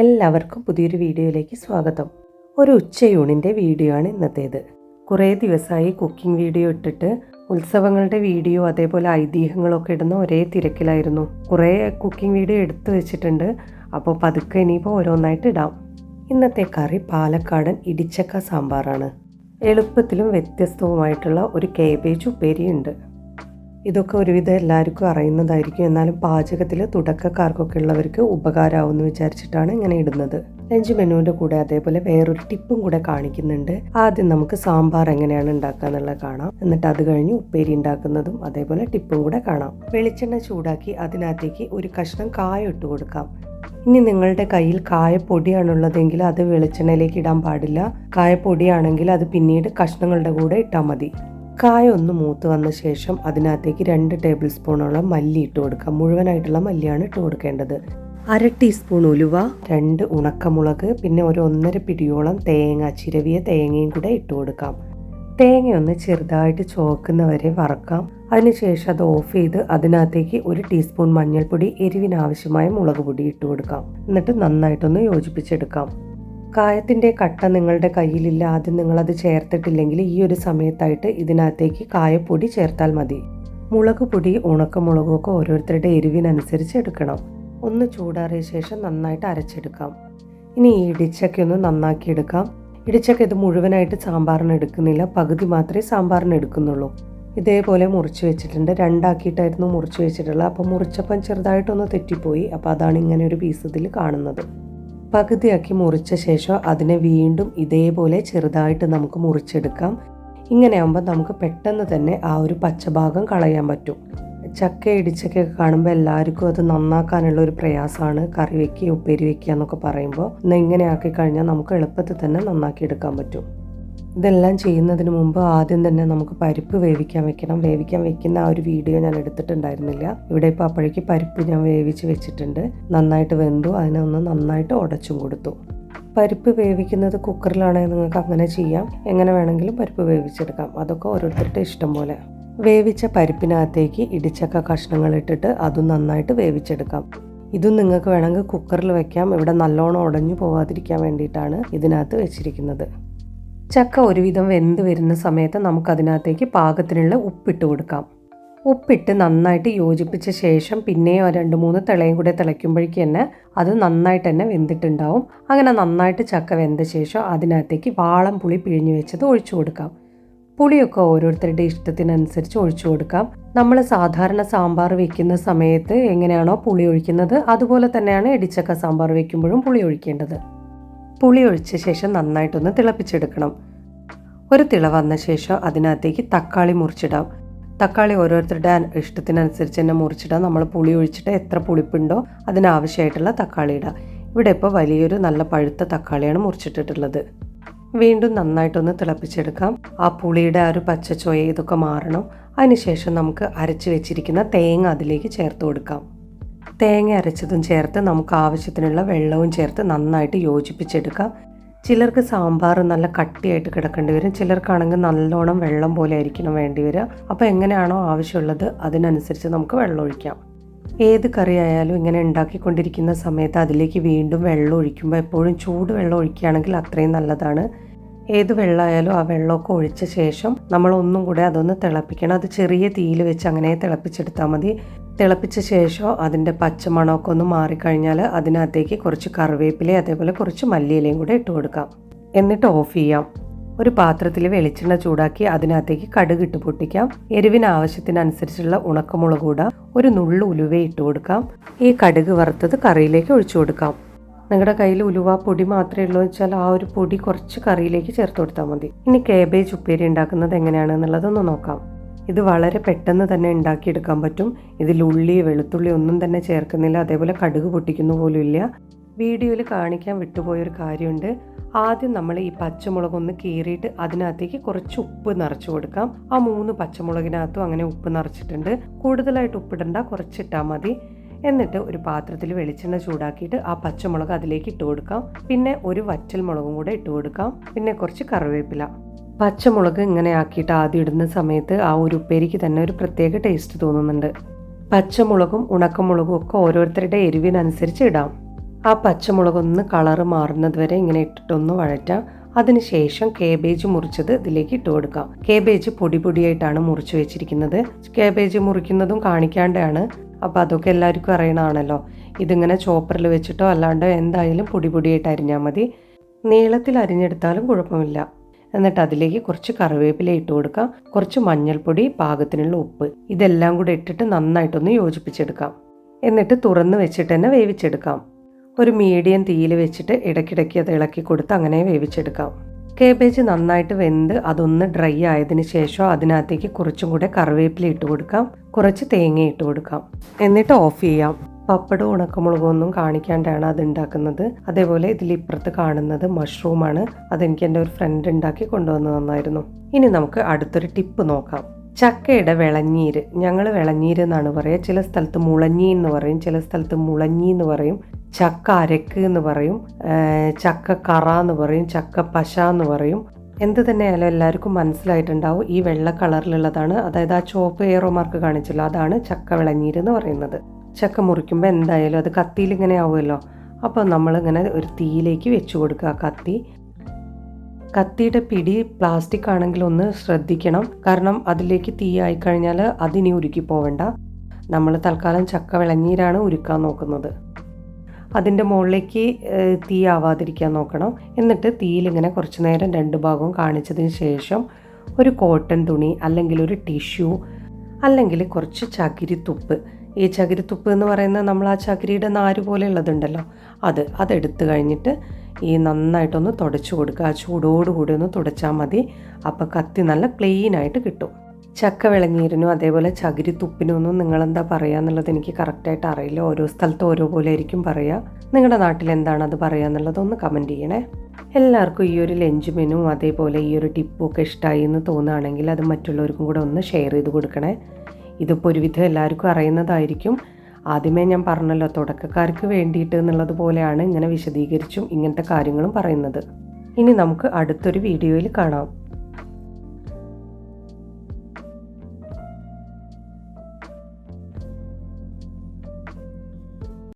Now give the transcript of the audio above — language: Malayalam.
എല്ലാവർക്കും പുതിയൊരു വീഡിയോയിലേക്ക് സ്വാഗതം. ഒരു ഉച്ചയൂണിന്റെ വീഡിയോ ആണ് ഇന്നത്തേത്. കുറേ ദിവസമായി കുക്കിംഗ് വീഡിയോ ഇട്ടിട്ട് ഉത്സവങ്ങളുടെ വീഡിയോ അതേപോലെ ഐതിഹ്യങ്ങളൊക്കെ ഇടുന്ന ഒരേ തിരക്കിലായിരുന്നു. കുറേ കുക്കിംഗ് വീഡിയോ എടുത്തു വെച്ചിട്ടുണ്ട്. അപ്പോൾ പതുക്കെ ഇനിയിപ്പോൾ ഓരോന്നായിട്ട് ഇടാം. ഇന്നത്തെ കറി പാലക്കാടൻ ഇടിച്ചക്ക സാമ്പാറാണ്. എളുപ്പത്തിലും വ്യത്യസ്തവുമായിട്ടുള്ള ഒരു കേബേജ് ഉപ്പേരിയുണ്ട്. ഇതൊക്കെ ഒരുവിധം എല്ലാവർക്കും അറിയുന്നതായിരിക്കും. എന്നാലും പാചകത്തിൽ തുടക്കക്കാർക്കൊക്കെ ഉള്ളവർക്ക് ഉപകാരമാവുമെന്ന് വിചാരിച്ചിട്ടാണ് ഇങ്ങനെ ഇടുന്നത്. ലഞ്ച് മെനുവിന്റെ കൂടെ അതേപോലെ വേറൊരു ടിപ്പും കൂടെ കാണിക്കുന്നുണ്ട്. ആദ്യം നമുക്ക് സാമ്പാർ എങ്ങനെയാണ് ഉണ്ടാക്കുക എന്നുള്ളത് കാണാം. എന്നിട്ട് അത് കഴിഞ്ഞ് ഉപ്പേരി ഉണ്ടാക്കുന്നതും അതേപോലെ ടിപ്പും കൂടെ കാണാം. വെളിച്ചെണ്ണ ചൂടാക്കി അതിനകത്തേക്ക് ഒരു കഷ്ണം കായ ഇട്ട് കൊടുക്കാം. ഇനി നിങ്ങളുടെ കയ്യിൽ കായപ്പൊടിയാണുള്ളതെങ്കിൽ അത് വെളിച്ചെണ്ണയിലേക്ക് ഇടാൻ പാടില്ല. കായപ്പൊടിയാണെങ്കിൽ അത് പിന്നീട് കഷ്ണങ്ങളുടെ കൂടെ ഇട്ടാൽ മതി. കായ ഒന്ന് മൂത്ത് വന്ന ശേഷം അതിനകത്തേക്ക് രണ്ട് ടേബിൾ സ്പൂണോളം മല്ലി ഇട്ട് കൊടുക്കാം മുഴുവനായിട്ടുള്ള മല്ലിയാണ് ഇട്ട് കൊടുക്കേണ്ടത്. അര ടീസ്പൂൺ ഉലുവ. രണ്ട് ഉണക്കമുളക് പിന്നെ ഒരു ഒന്നര പിടിയോളം തേങ്ങ ചിരവിയ തേങ്ങയും കൂടെ ഇട്ട് കൊടുക്കാം. തേങ്ങ ഒന്ന് ചെറുതായിട്ട് ചോക്കുന്നവരെ വറക്കാം. അതിനുശേഷം അത് ഓഫ് ചെയ്ത് അതിനകത്തേക്ക് ഒരു ടീസ്പൂൺ മഞ്ഞൾപ്പൊടി എരിവിനാവശ്യമായ മുളക് പൊടി ഇട്ട് കൊടുക്കാം. എന്നിട്ട് നന്നായിട്ടൊന്ന് യോജിപ്പിച്ചെടുക്കാം. കായത്തിന്റെ കട്ട നിങ്ങളുടെ കയ്യിലില്ല ആദ്യം നിങ്ങളത് ചേർത്തിട്ടില്ലെങ്കിൽ ഈ ഒരു സമയത്തായിട്ട് ഇതിനകത്തേക്ക് കായപ്പൊടി ചേർത്താൽ മതി. മുളക് പൊടി ഉണക്കമുളകും ഒക്കെ ഓരോരുത്തരുടെ എരിവിനനുസരിച്ച് എടുക്കണം. ഒന്ന് ചൂടാറിയ ശേഷം നന്നായിട്ട് അരച്ചെടുക്കാം. ഇനി ഈ ഇടിച്ചക്ക ഒന്ന് നന്നാക്കി എടുക്കാം. ഇടിച്ചക്ക ഇത് മുഴുവനായിട്ട് സാമ്പാറിന് എടുക്കുന്നില്ല പകുതി മാത്രമേ സാമ്പാറിന് എടുക്കുന്നുള്ളൂ. ഇതേപോലെ മുറിച്ച് വെച്ചിട്ടുണ്ട്. രണ്ടാക്കിയിട്ടായിരുന്നു മുറിച്ച് വെച്ചിട്ടുള്ളത്. അപ്പോൾ മുറിച്ചപ്പം ചെറുതായിട്ടൊന്ന് തെറ്റിപ്പോയി. അപ്പോൾ അതാണ് ഇങ്ങനെ ഒരു പീസ് ഇതിൽ കാണുന്നത്. പകുതിയാക്കി മുറിച്ച ശേഷം അതിനെ വീണ്ടും ഇതേപോലെ ചെറുതായിട്ട് നമുക്ക് മുറിച്ചെടുക്കാം. ഇങ്ങനെ ആകുമ്പോൾ നമുക്ക് പെട്ടെന്ന് തന്നെ ആ ഒരു പച്ചഭാഗം കളയാൻ പറ്റും. ചക്ക ഇടിച്ചൊക്കെ കാണുമ്പോൾ എല്ലാവർക്കും അത് നന്നാക്കാനുള്ള ഒരു പ്രയാസമാണ്. കറി വെക്കുക ഉപ്പേരി വെക്കുക എന്നൊക്കെ പറയുമ്പോൾ ഇന്ന് ഇങ്ങനെ ആക്കി കഴിഞ്ഞാൽ നമുക്ക് എളുപ്പത്തിൽ തന്നെ നന്നാക്കി എടുക്കാൻ പറ്റും. ഇതെല്ലാം ചെയ്യുന്നതിന് മുമ്പ് ആദ്യം തന്നെ നമുക്ക് പരിപ്പ് വേവിക്കാൻ വെക്കണം. വേവിക്കാൻ വെക്കുന്ന ആ ഒരു വീഡിയോ ഞാൻ എടുത്തിട്ടുണ്ടായിരുന്നില്ല. ഇവിടെ ഇപ്പോൾ അപ്പോഴേക്ക് പരിപ്പ് ഞാൻ വേവിച്ച് വെച്ചിട്ടുണ്ട്. നന്നായിട്ട് വെന്തു. അതിനൊന്ന് നന്നായിട്ട് ഉടച്ചും കൊടുത്തു. പരിപ്പ് വേവിക്കുന്നത് കുക്കറിലാണെങ്കിൽ നിങ്ങൾക്ക് അങ്ങനെ ചെയ്യാം. എങ്ങനെ വേണമെങ്കിലും പരിപ്പ് വേവിച്ചെടുക്കാം. അതൊക്കെ ഓരോരുത്തരുടെ ഇഷ്ടം പോലെ. വേവിച്ച പരിപ്പിനകത്തേക്ക് ഇടിച്ചക്ക കഷ്ണങ്ങൾ ഇട്ടിട്ട് അതും നന്നായിട്ട് വേവിച്ചെടുക്കാം. ഇതും നിങ്ങൾക്ക് വേണമെങ്കിൽ കുക്കറിൽ വെക്കാം. ഇവിടെ നല്ലോണം ഉടഞ്ഞു പോകാതിരിക്കാൻ വേണ്ടിയിട്ടാണ് ഇതിനകത്ത് വെച്ചിരിക്കുന്നത്. ചക്ക ഒരുവിധം വെന്ത് വരുന്ന സമയത്ത് നമുക്കതിനകത്തേക്ക് പാകത്തിനുള്ള ഉപ്പിട്ട് കൊടുക്കാം. ഉപ്പിട്ട് നന്നായിട്ട് യോജിപ്പിച്ച ശേഷം പിന്നെയും രണ്ട് മൂന്ന് തിളയും കൂടെ തിളയ്ക്കുമ്പോഴേക്ക് തന്നെ അത് നന്നായിട്ട് തന്നെ വെന്തിട്ടുണ്ടാവും. അങ്ങനെ നന്നായിട്ട് ചക്ക വെന്ത ശേഷം അതിനകത്തേക്ക് വാളം പുളി പിഴിഞ്ഞു വെച്ചത് ഒഴിച്ചു കൊടുക്കാം. പുളിയൊക്കെ ഓരോരുത്തരുടെ ഇഷ്ടത്തിനനുസരിച്ച് ഒഴിച്ചു കൊടുക്കാം. നമ്മൾ സാധാരണ സാമ്പാർ വെക്കുന്ന സമയത്ത് എങ്ങനെയാണോ പുളി ഒഴിക്കുന്നത് അതുപോലെ തന്നെയാണ് ഇടിച്ചക്ക സാമ്പാർ വെക്കുമ്പോഴും പുളി ഒഴിക്കേണ്ടത്. പുളി ഒഴിച്ച ശേഷം നന്നായിട്ടൊന്ന് തിളപ്പിച്ചെടുക്കണം. ഒരു തിള വന്ന ശേഷം അതിനകത്തേക്ക് തക്കാളി മുറിച്ചിടാം. തക്കാളി ഓരോരുത്തരുടെ ഇഷ്ടത്തിനനുസരിച്ച് തന്നെ മുറിച്ചിടാം. നമ്മൾ പുളി ഒഴിച്ചിട്ട് എത്ര പുളിപ്പുണ്ടോ അതിനാവശ്യമായിട്ടുള്ള തക്കാളി ഇടാം. ഇവിടെ ഇപ്പോൾ വലിയൊരു നല്ല പഴുത്ത തക്കാളിയാണ് മുറിച്ചിട്ടിട്ടുള്ളത്. വീണ്ടും നന്നായിട്ടൊന്ന് തിളപ്പിച്ചെടുക്കാം. ആ പുളിയുടെ ആ ഒരു പച്ച ഇതൊക്കെ മാറണം. അതിനുശേഷം നമുക്ക് അരച്ച് വെച്ചിരിക്കുന്ന തേങ്ങ അതിലേക്ക് ചേർത്ത് കൊടുക്കാം. തേങ്ങ അരച്ചതും ചേർത്ത് നമുക്ക് ആവശ്യത്തിനുള്ള വെള്ളവും ചേർത്ത് നന്നായിട്ട് യോജിപ്പിച്ചെടുക്കാം. ചിലർക്ക് സാമ്പാർ നല്ല കട്ടിയായിട്ട് കിടക്കേണ്ടി വരും. ചിലർക്കാണെങ്കിൽ നല്ലോണം വെള്ളം പോലെ ആയിരിക്കണം വേണ്ടി വരിക. അപ്പോൾ എങ്ങനെയാണോ ആവശ്യമുള്ളത് അതിനനുസരിച്ച് നമുക്ക് വെള്ളം ഒഴിക്കാം. ഏത് കറി ആയാലും ഇങ്ങനെ ഉണ്ടാക്കിക്കൊണ്ടിരിക്കുന്ന സമയത്ത് അതിലേക്ക് വീണ്ടും വെള്ളം ഒഴിക്കുമ്പോൾ എപ്പോഴും ചൂട് വെള്ളം ഒഴിക്കുകയാണെങ്കിൽ അത്രയും നല്ലതാണ്. ഏത് വെള്ളമായാലും ആ വെള്ളമൊക്കെ ഒഴിച്ച ശേഷം നമ്മൾ ഒന്നും കൂടെ അതൊന്ന് തിളപ്പിക്കണം. അത് ചെറിയ തീയിൽ വെച്ച് അങ്ങനെ തിളപ്പിച്ചെടുത്താൽ മതി. തിളപ്പിച്ച ശേഷം അതിന്റെ പച്ചമണമൊക്കെ ഒന്ന് മാറിക്കഴിഞ്ഞാൽ അതിനകത്തേക്ക് കുറച്ച് കറിവേപ്പില അതേപോലെ കുറച്ച് മല്ലിയിലയും കൂടെ ഇട്ട് കൊടുക്കാം. എന്നിട്ട് ഓഫ് ചെയ്യാം. ഒരു പാത്രത്തിൽ വെളിച്ചെണ്ണ ചൂടാക്കി അതിനകത്തേക്ക് കടുക് ഇട്ട് പൊട്ടിക്കാം. എരിവിന് ആവശ്യത്തിനനുസരിച്ചുള്ള ഉണക്കമുളക് കൂടെ ഒരു നുള്ളു ഉലുവ ഇട്ട് കൊടുക്കാം. ഈ കടുക് വറുത്തത് കറിയിലേക്ക് ഒഴിച്ചു കൊടുക്കാം. നിങ്ങളുടെ കയ്യിൽ ഉലുവ പൊടി മാത്രമേ ഉള്ളൂ വെച്ചാൽ ആ ഒരു പൊടി കുറച്ച് കറിയിലേക്ക് ചേർത്ത് കൊടുത്താൽ മതി. ഇനി കേബേജ് ഉപ്പേരി ഉണ്ടാക്കുന്നത് എങ്ങനെയാണെന്നുള്ളതൊന്ന് നോക്കാം. ഇത് വളരെ പെട്ടെന്ന് തന്നെ ഉണ്ടാക്കിയെടുക്കാൻ പറ്റും. ഇതിൽ ഉള്ളി വെളുത്തുള്ളി ഒന്നും തന്നെ ചേർക്കുന്നില്ല. അതേപോലെ കടുക് പൊട്ടിക്കുന്ന പോലും ഇല്ല. വീഡിയോയിൽ കാണിക്കാൻ വിട്ടുപോയൊരു കാര്യമുണ്ട്. ആദ്യം നമ്മൾ ഈ പച്ചമുളക് ഒന്ന് കീറിയിട്ട് അതിനകത്തേക്ക് കുറച്ച് ഉപ്പ് നിറച്ചു കൊടുക്കാം. ആ മൂന്ന് പച്ചമുളകിനകത്തും അങ്ങനെ ഉപ്പ് നിറച്ചിട്ടുണ്ട്. കൂടുതലായിട്ട് ഉപ്പിടണ്ട കുറച്ചിട്ടാൽ മതി. എന്നിട്ട് ഒരു പാത്രത്തിൽ വെളിച്ചെണ്ണ ചൂടാക്കിയിട്ട് ആ പച്ചമുളക് അതിലേക്ക് ഇട്ട് കൊടുക്കാം. പിന്നെ ഒരു വറ്റൽ മുളകും കൂടെ ഇട്ട് കൊടുക്കാം. പിന്നെ കുറച്ച് കറിവേപ്പില. പച്ചമുളക് ഇങ്ങനെ ആക്കിയിട്ട് ആദ്യം ഇടുന്ന സമയത്ത് ആ ഒരു ഉപ്പേരിക്ക് തന്നെ ഒരു പ്രത്യേക ടേസ്റ്റ് തോന്നുന്നുണ്ട്. പച്ചമുളകും ഉണക്കമുളകും ഒക്കെ ഓരോരുത്തരുടെ എരിവിനനുസരിച്ച് ഇടാം. ആ പച്ചമുളകൊന്ന് കളറ് മാറുന്നത് വരെ ഇങ്ങനെ ഇട്ടിട്ടൊന്ന് വഴറ്റാം. അതിനുശേഷം കേബേജ് മുറിച്ചത് ഇതിലേക്ക് ഇട്ട് കൊടുക്കാം. കേബേജ് പൊടി പൊടിയായിട്ടാണ് മുറിച്ച് വെച്ചിരിക്കുന്നത്. കേബേജ് മുറിക്കുന്നതും കാണിക്കാണ്ടാണ്. അപ്പോൾ അതൊക്കെ എല്ലാവർക്കും അറിയണമാണല്ലോ ഇതിങ്ങനെ ചോപ്പറിൽ വെച്ചിട്ടോ അല്ലാണ്ടോ എന്തായാലും പൊടി പൊടിയായിട്ട് അരിഞ്ഞാൽ മതി. നീളത്തിൽ അരിഞ്ഞെടുത്താലും കുഴപ്പമില്ല. എന്നിട്ട് അതിലേക്ക് കുറച്ച് കറിവേപ്പില ഇട്ട് കൊടുക്കാം. കുറച്ച് മഞ്ഞൾപ്പൊടി പാകത്തിനുള്ള ഉപ്പ് ഇതെല്ലാം കൂടെ ഇട്ടിട്ട് നന്നായിട്ടൊന്ന് യോജിപ്പിച്ചെടുക്കാം. എന്നിട്ട് തുറന്ന് വെച്ചിട്ട് തന്നെ വേവിച്ചെടുക്കാം. ഒരു മീഡിയം തീയിൽ വെച്ചിട്ട് ഇടയ്ക്കിടയ്ക്ക് അത് ഇളക്കി കൊടുത്ത് അങ്ങനെ വേവിച്ചെടുക്കാം. കേബേജ് നന്നായിട്ട് വെന്ത് അതൊന്ന് ഡ്രൈ ആയതിനു ശേഷം അതിനകത്തേക്ക് കുറച്ചും കൂടെ കറിവേപ്പില ഇട്ട് കൊടുക്കാം. കുറച്ച് തേങ്ങ ഇട്ട് കൊടുക്കാം. എന്നിട്ട് ഓഫ് ചെയ്യാം. പപ്പടവും ഉണക്കമുളകും ഒന്നും കാണിക്കാണ്ടാണ് അത് ഉണ്ടാക്കുന്നത് അതേപോലെ ഇതിൽ ഇപ്പുറത്ത് കാണുന്നത് മഷ്റൂമാണ്. അതെനിക്ക് എന്റെ ഒരു ഫ്രണ്ട് ഉണ്ടാക്കി കൊണ്ടുവന്ന് തന്നായിരുന്നു. ഇനി നമുക്ക് അടുത്തൊരു ടിപ്പ് നോക്കാം. ചക്കയുടെ വിളഞ്ഞീര് ഞങ്ങൾ വിളഞ്ഞീര് എന്നാണ് പറയുക. ചില സ്ഥലത്ത് മുളഞ്ഞി എന്ന് പറയും. ചില സ്ഥലത്ത് മുളഞ്ഞി എന്ന് പറയും. ചക്ക അരക്ക് എന്ന് പറയും. ചക്ക കറ എന്ന് പറയും. ചക്ക പശ എന്ന് പറയും. എന്ത് തന്നെയായാലും എല്ലാവർക്കും മനസ്സിലായിട്ടുണ്ടാവും. ഈ വെള്ള കളറിലുള്ളതാണ്. അതായത് ആ ചുവപ്പ് ഏറോ മാർക്ക് കാണിച്ചല്ലോ. അതാണ് ചക്ക വിളഞ്ഞീര് എന്ന് പറയുന്നത്. ചക്ക മുറിക്കുമ്പോൾ എന്തായാലും അത് കത്തിയിൽ ഇങ്ങനെ ആവുമല്ലോ. അപ്പോൾ നമ്മളിങ്ങനെ ഒരു തീയിലേക്ക് വെച്ച് കൊടുക്കുക കത്തി. കത്തിയുടെ പിടി പ്ലാസ്റ്റിക് ആണെങ്കിൽ ഒന്ന് ശ്രദ്ധിക്കണം. കാരണം അതിലേക്ക് തീ ആയിക്കഴിഞ്ഞാൽ അതിനി ഉരുക്കി പോവണ്ട. നമ്മൾ തൽക്കാലം ചക്ക വിളഞ്ഞീരാണ് ഉരുക്കാൻ നോക്കുന്നത്. അതിന്റെ മുകളിലേക്ക് തീ ആവാതിരിക്കാൻ നോക്കണം. എന്നിട്ട് തീയിലിങ്ങനെ കുറച്ച് നേരം രണ്ട് ഭാഗവും കാണിച്ചതിന് ശേഷം ഒരു കോട്ടൺ തുണി അല്ലെങ്കിൽ ഒരു ടിഷ്യൂ അല്ലെങ്കിൽ കുറച്ച് ചകിരിത്തുപ്പ് ഈ ചകിരിത്തുപ്പ് എന്ന് പറയുന്ന നമ്മൾ ആ ചകിരിയുടെ നാര് പോലെ ഉള്ളതുണ്ടല്ലോ അത് അതെടുത്ത് കഴിഞ്ഞിട്ട് ഈ നന്നായിട്ടൊന്ന് തുടച്ചു കൊടുക്കുക. ആ ചൂടോടുകൂടി ഒന്ന് തുടച്ചാൽ മതി. അപ്പോൾ കത്തി നല്ല ക്ലീൻ ആയിട്ട് കിട്ടും. ചക്ക വിളഞ്ഞീരിനും അതേപോലെ ചകിരി തുപ്പിനൊന്നും നിങ്ങളെന്താ പറയുക എന്നുള്ളത് എനിക്ക് കറക്റ്റായിട്ട് അറിയില്ല. ഓരോ സ്ഥലത്ത് ഓരോ പോലെ ആയിരിക്കും പറയുക നിങ്ങളുടെ നാട്ടിൽ എന്താണ് അത് പറയുക എന്നുള്ളത് ഒന്ന് കമന്റ് ചെയ്യണേ. എല്ലാവർക്കും ഈ ഒരു ലഞ്ച് മെനു അതേപോലെ ഈ ഒരു ടിപ്പും ഒക്കെ ഇഷ്ടമായി എന്ന് തോന്നുകയാണെങ്കിൽ അത് മറ്റുള്ളവർക്കും കൂടെ ഒന്ന് ഷെയർ ചെയ്ത് കൊടുക്കണേ. ഇതിപ്പോൾ ഒരുവിധം എല്ലാവർക്കും അറിയുന്നതായിരിക്കും. ആദ്യമേ ഞാൻ പറഞ്ഞല്ലോ തുടക്കക്കാർക്ക് വേണ്ടിയിട്ട് എന്നുള്ളത് പോലെയാണ് ഇങ്ങനെ വിശദീകരിച്ചും ഇങ്ങനത്തെ കാര്യങ്ങളും പറയുന്നത്. ഇനി നമുക്ക് അടുത്തൊരു വീഡിയോയിൽ കാണാം.